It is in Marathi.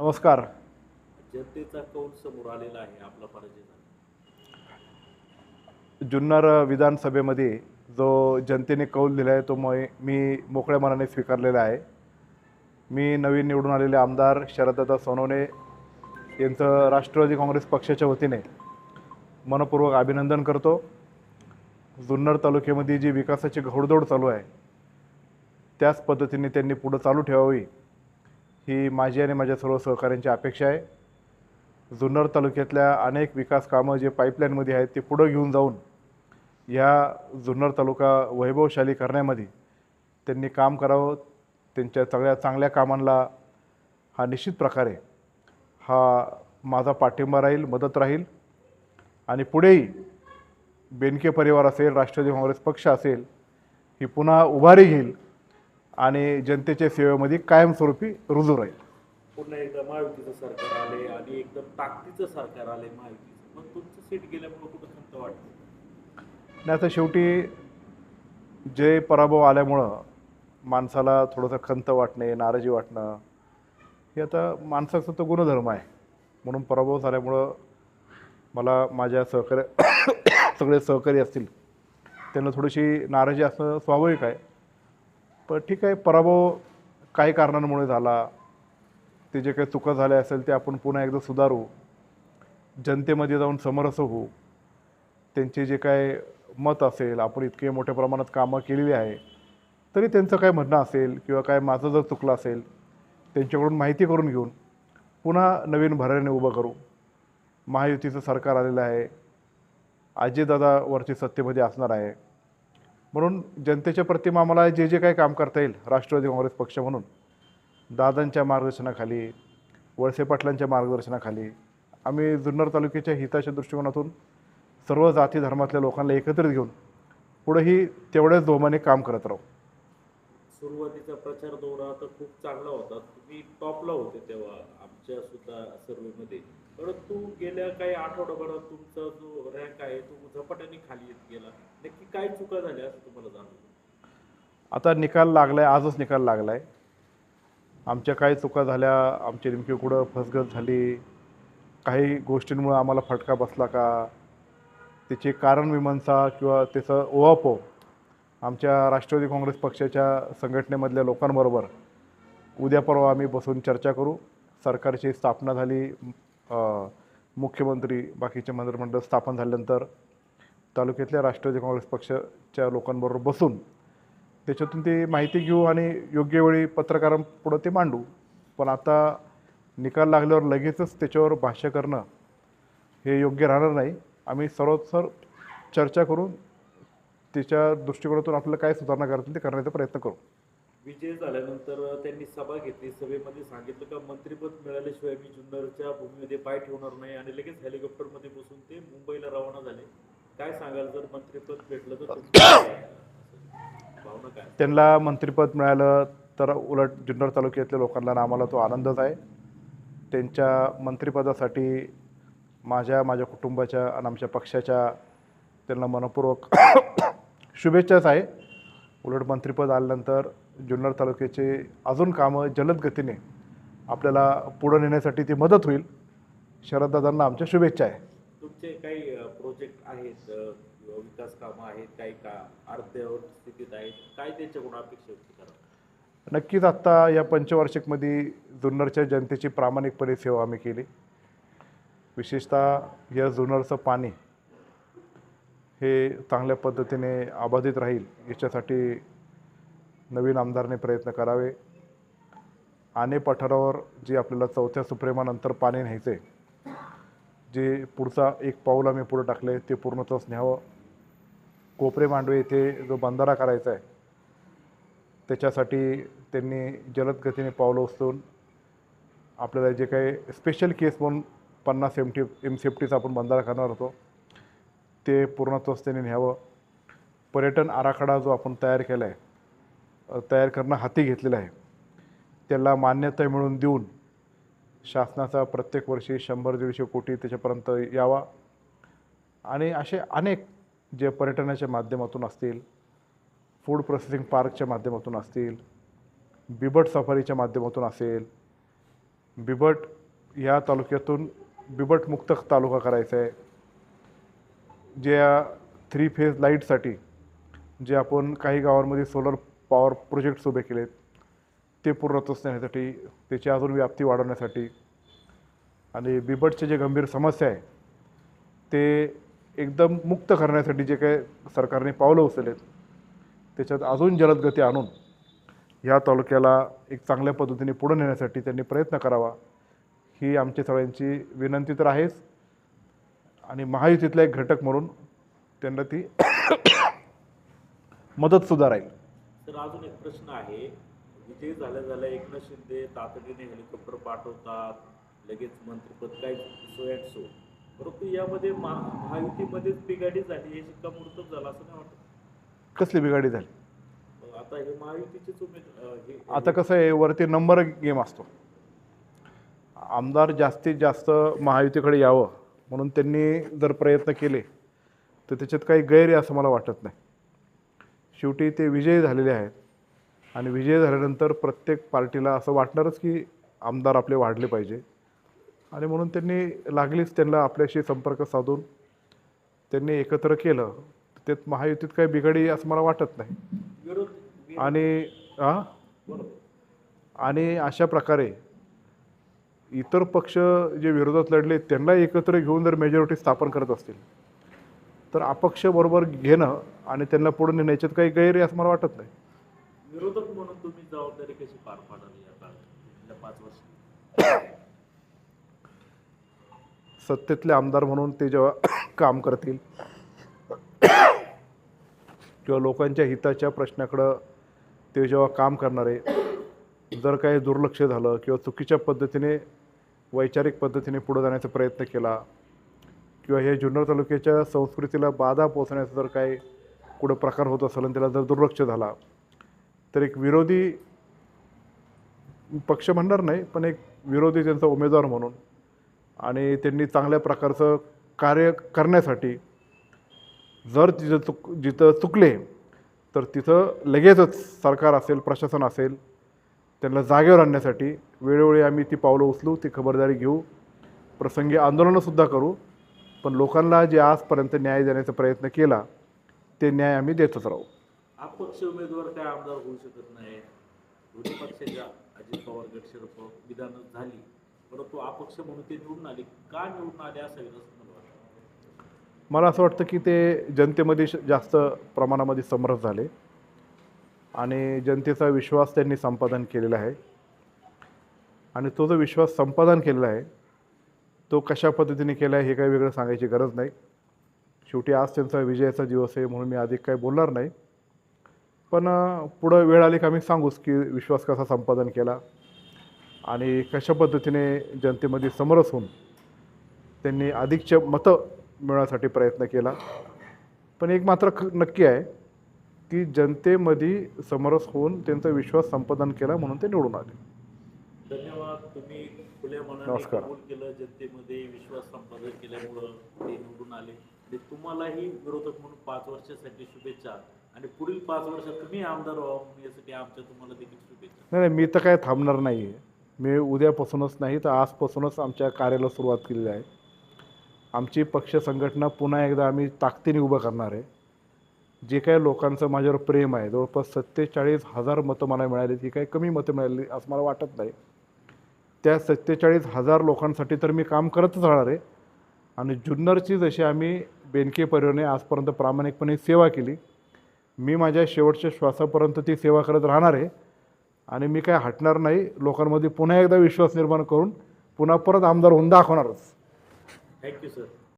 नमस्कार. जनतेचा कौल समोर आलेला आहे आपला पराजय. झाला जुन्नर विधानसभेमध्ये जो जनतेने कौल दिला आहे तो मै मी मोकळ्या मनाने स्वीकारलेला आहे. मी नवीन निवडून आलेले आमदार शरददादा सोनवणे यांचं राष्ट्रवादी काँग्रेस पक्षाच्या वतीने मनपूर्वक अभिनंदन करतो. जुन्नर तालुक्यामध्ये जी विकासाची घोडदौड चालू आहे त्याच पद्धतीने त्यांनी पुढं चालू ठेवावी. ही माझी आणि माझ्या सर्व सहकाऱ्यांची अपेक्षा आहे. जुन्नर तालुक्यातल्या अनेक विकास कामं जे पाईपलाईनमध्ये आहेत ते पुढं घेऊन जाऊन या जुन्नर तालुका वैभवशाली करण्यामध्ये त्यांनी काम करावं. त्यांच्या सगळ्या चांगल्या कामांना हा निश्चित प्रकारे हा माझा पाठिंबा राहील मदत राहील. आणि पुढेही बेनके परिवार असेल राष्ट्रवादी काँग्रेस पक्ष असेल ही पुन्हा उभारी घेईल. आणि जनतेच्या सेवेमध्ये कायमस्वरूपी रुजू राहील. पुन्हा एकदा महायुतीचं सरकार आले आणि एकदम ताकदीचं सरकार आले महायुतीचं. मग तुमचं सीट गेल्यामुळे कुठं खंत वाटते? आणि आता शेवटी जे पराभव आल्यामुळं माणसाला थोडंसं खंत वाटणे नाराजी वाटणं हे आता माणसाचा तो गुणधर्म आहे. म्हणून पराभव झाल्यामुळं मला माझ्या सहकार्य सगळे सहकारी असतील त्यांना थोडीशी नाराजी असणं स्वाभाविक आहे. पण ठीक आहे पराभव काही कारणांमुळे झाला. ते जे काही चुका झाल्या असेल ते आपण पुन्हा एकदा सुधारू. जनतेमध्ये जाऊन समरस होऊ. त्यांचे जे काय मत असेल आपण इतके मोठ्या प्रमाणात कामं केलेली आहे तरी त्यांचं काय म्हणणं असेल किंवा काय माझं जर चुकलं असेल त्यांच्याकडून माहिती करून घेऊन पुन्हा नवीन भरण्याने उभं करू. महायुतीचं सरकार आलेलं आहे. अजितदादा वरती सत्तेमध्ये असणार आहे. म्हणून जनतेच्या प्रति आम्हाला जे जे काही काम करता येईल राष्ट्रवादी काँग्रेस पक्ष म्हणून दादांच्या मार्गदर्शनाखाली वळसे पाटलांच्या मार्गदर्शनाखाली आम्ही जुन्नर तालुक्याच्या हिताच्या दृष्टिकोनातून सर्व जाती धर्मातल्या लोकांना एकत्रित घेऊन पुढेही तेवढ्याच जोमाने काम करत राहू. सुरुवातीचा प्रचार दौरा तर खूप चांगला होता. तुम्ही टॉपला होते तेव्हा आमच्या सुद्धा सर्वेमध्ये परंतु गेल्या काही आठवड्याभरात तुमचा जो रँक आहे तो झपाट्याने खाली येत गेला. नक्की काय चुका झाल्या असं तुम्हाला जाणवलं? आता निकाल लागला आहे आजच निकाल लागला आहे आमच्या काही चुका झाल्या आमची नेमकी कुठं फसगत झाली काही गोष्टींमुळे आम्हाला फटका बसला का? त्याची कारणमीमांसा किंवा त्याचं ओवापो आमच्या राष्ट्रवादी काँग्रेस पक्षाच्या संघटनेमधल्या लोकांबरोबर उद्या परवा आम्ही बसून चर्चा करू. सरकारची स्थापना झाली मुख्यमंत्री बाकीचे मंत्रिमंडळ स्थापन झाल्यानंतर तालुक्यातल्या राष्ट्रवादी काँग्रेस पक्षाच्या लोकांबरोबर बसून त्याच्यातून ती माहिती घेऊ आणि योग्य वेळी पत्रकारांपुढं ते मांडू. पण आता निकाल लागल्यावर लगेचच त्याच्यावर भाष्य करणं हे योग्य राहणार नाही. आम्ही सर्वसर चर्चा करून त्याच्या दृष्टिकोनातून आपल्याला काय सुधारणा करता येईल ते करण्याचा प्रयत्न करू. विजय झाल्यानंतर त्यांनी सभा घेतली. सभेमध्ये सांगितलं का मंत्रिपद मिळाल्याशिवाय मी जुन्नरच्या भूमीमध्ये पाय ठेवणार नाही आणि लगेच हेलिकॉप्टरमध्ये बसून ते मुंबईला रवाना झाले. काय सांगाल जर मंत्रिपद भेटलं तर त्यांना मंत्रिपद मिळालं तर उलट जुन्नर तालुक्यातल्या लोकांना आम्हाला तो आनंदच आहे. त्यांच्या मंत्रिपदासाठी माझ्या माझ्या कुटुंबाच्या आणि आमच्या पक्षाच्या त्यांना मनपूर्वक शुभेच्छाच आहे. उलट मंत्रिपद आल्यानंतर जुन्नर तालुक्याचे अजून कामं जलद गतीने आपल्याला पुढं नेण्यासाठी ती मदत होईल. शरददादांना आमच्या शुभेच्छा आहे. तुमचे काही प्रोजेक्ट आहेत विकास कामं आहेत काही का अर्ध्यावर स्थितीत आहेत काय त्यांच्याकडून अपेक्षा करा नक्कीच आत्ता या पंचवार्षिकमध्ये जुन्नरच्या जनतेची प्रामाणिकपणे सेवा आम्ही केली. विशेषतः या जुन्नरचं पाणी हे चांगल्या पद्धतीने अबाधित राहील याच्यासाठी नवीन आमदारने प्रयत्न करावे. आणि पठारावर जे आपल्याला चौथ्या सुप्रेमानंतर पाणी न्यायचे जे पुढचा एक पाऊल आम्ही पुढं टाकले ते पूर्णत्वास न्यावं. कोपरे मांडवे येथे जो बंधारा करायचा आहे त्याच्यासाठी त्यांनी जलद गतीने पावलं उचलून आपल्याला जे काही स्पेशल केस म्हणून पन्नास एम टी एम सेफ्टीचा आपण बंधारा करणार होतो ते पूर्णत्वच त्यांनी न्यावं. पर्यटन आराखडा जो आपण तयार केला आहे तयार करणं हाती घेतलेलं आहे. त्याला मान्यता मिळवून देऊन शासनाचा प्रत्येक वर्षी शंभर दीडशे कोटी त्याच्यापर्यंत यावा. आणि असे अनेक जे पर्यटनाच्या माध्यमातून असतील फूड प्रोसेसिंग पार्कच्या माध्यमातून असतील बिबट सफारीच्या माध्यमातून असेल बिबट या तालुक्यातून बिबटमुक्त तालुका करायचा आहे. ज्या थ्री फेज लाईटसाठी जे आपण काही गावांमध्ये सोलर पॉवर प्रोजेक्ट्स उभे केलेत. ते पूर्णत्वास नेण्यासाठी त्याची अजून व्याप्ती वाढवण्यासाठी. आणि बिबटचे जे गंभीर समस्या आहे ते एकदम मुक्त करण्यासाठी जे काही सरकारने पावलं उचललेत त्याच्यात अजून जलद गती आणून ह्या तालुक्याला एक चांगल्या पद्धतीने पुढे नेण्यासाठी त्यांनी प्रयत्न करावा ही आमची सगळ्यांची विनंती तर आहेच. आणि महायुतीतला एक घटक म्हणून त्यांना ती मदतसुद्धा राहील. तर अजून एक प्रश्न आहे. विजय झाल्या झाल्या एकनाथ शिंदे तातडीने हेलिकॉप्टर पाठवतात लगेच मंत्रिपद काय सो अँड सो परंतु यामध्ये महा महायुतीमध्येच बिघाडी झाली हे शिक्कामोर्तब झाला असं नाही वाटत. कसली बिघाडी झाली? आता हे महायुतीचेच उमेद आता कसं आहे वरती नंबर गेम असतो. आमदार जास्तीत जास्त महायुतीकडे यावं म्हणून त्यांनी जर प्रयत्न केले तर त्याच्यात काही गैर आहे असं मला वाटत नाही. शेवटी ते विजयी झालेले आहेत. आणि विजय झाल्यानंतर प्रत्येक पार्टीला असं वाटणारच की आमदार आपले वाढले पाहिजे. आणि म्हणून त्यांनी लागलीच त्यांना आपल्याशी संपर्क साधून त्यांनी एकत्र केलं. त्यात महायुतीत काही बिघाडी असं मला वाटत नाही. आणि हां आणि अशा प्रकारे इतर पक्ष जे विरोधात लढले त्यांना एकत्र घेऊन जर मेजॉरिटी स्थापन करत असतील तर अपक्ष बरोबर घेणं आणि त्यांना पुढे नेणं याच्यात काही गैर असं मला वाटत नाही. विरोधक म्हणून तुम्ही जबाबदारी कशी पार पाडाल पाच वर्ष सत्तेतले आमदार म्हणून ते जेव्हा काम करतील किंवा लोकांच्या हिताच्या प्रश्नाकडं ते जेव्हा काम करणारे जर काही दुर्लक्ष झालं किंवा चुकीच्या पद्धतीने वैचारिक पद्धतीने पुढे जाण्याचा प्रयत्न केला किंवा हे जुन्नर तालुक्याच्या संस्कृतीला बाधा पोचण्याचा जर काही कुठं प्रकार होत असेल आणि त्याला जर दुर्लक्ष झाला तर एक विरोधी पक्ष म्हणणार नाही पण एक विरोधी त्यांचा उमेदवार म्हणून आणि त्यांनी चांगल्या प्रकारचं कार्य करण्यासाठी जर तिथं चुक जिथं चुकले तर तिथं लगेचच सरकार असेल प्रशासन असेल त्यांना जागेवर आणण्यासाठी वेळोवेळी आम्ही ती पावलं उचलू ती खबरदारी घेऊ प्रसंगी आंदोलनंसुद्धा करू पण लोकांना जे आजपर्यंत न्याय देण्याचा प्रयत्न केला ते न्याय आम्ही देतच राहू. अपक्ष उमेदवार काय आमदार होऊ शकत नाही? दोन्ही पक्षाच्या अजित पवार गट शरद पवार विधानं झाली. परंतु अपक्ष म्हणून ते निवडून आले. का निवडून आले असं मला वाटतं? मला असं वाटतं की ते जनतेमध्ये जास्त प्रमाणामध्ये समरस झाले. आणि जनतेचा विश्वास त्यांनी संपादन केलेला आहे. आणि तो जो विश्वास संपादन केलेला आहे तो कशा पद्धतीने केला आहे हे काही वेगळं सांगायची गरज नाही. शेवटी आज त्यांचा विजयाचा दिवस आहे म्हणून मी अधिक काही बोलणार नाही. पण पुढं वेळ आली का मी सांगूच की विश्वास कसा संपादन केला आणि कशा पद्धतीने जनतेमध्ये समरस होऊन त्यांनी अधिकचे मतं मिळवण्यासाठी प्रयत्न केला. पण एक मात्र ख- नक्की आहे की जनतेमध्ये समरस होऊन त्यांचा विश्वास संपादन केला म्हणून ते निवडून आले. धन्यवाद. तुम्ही खुल्या मनाने. कबूल केलं जनतेमध्ये विश्वास संपादन केल्यामुळं ते निवडून आले. आणि तुम्हालाही विरोधक म्हणून पाच वर्षासाठी शुभेच्छा. आणि पुढील पाच वर्षात तुम्ही आमदार व्हावं यासाठी आमच्या तुम्हाला देखील शुभेच्छा. नाही नाही मी तर काय थांबणार नाही आहे मी उद्यापासूनच नाही तर आजपासूनच आमच्या कार्याला सुरुवात केलेली आहे. आमची पक्ष संघटना पुन्हा एकदा आम्ही ताकदीने उभं करणार आहे. जे काही लोकांचं माझ्यावर प्रेम आहे जवळपास सत्तेचाळीस हजार मतं मला मिळाली ती काही कमी मतं मिळाली असं मला वाटत नाही. त्या सत्तेचाळीस हजार लोकांसाठी तर मी काम करतच राहणार आहे. आणि जुन्नरची जशी आम्ही बेनके परिवाराने आजपर्यंत प्रामाणिकपणे सेवा केली मी माझ्या शेवटच्या श्वासापर्यंत ती सेवा करत राहणार आहे. आणि मी काय हटणार नाही लोकांमध्ये पुन्हा एकदा विश्वास निर्माण करून पुन्हा परत आमदार होऊन दाखवणारच. Thank you sir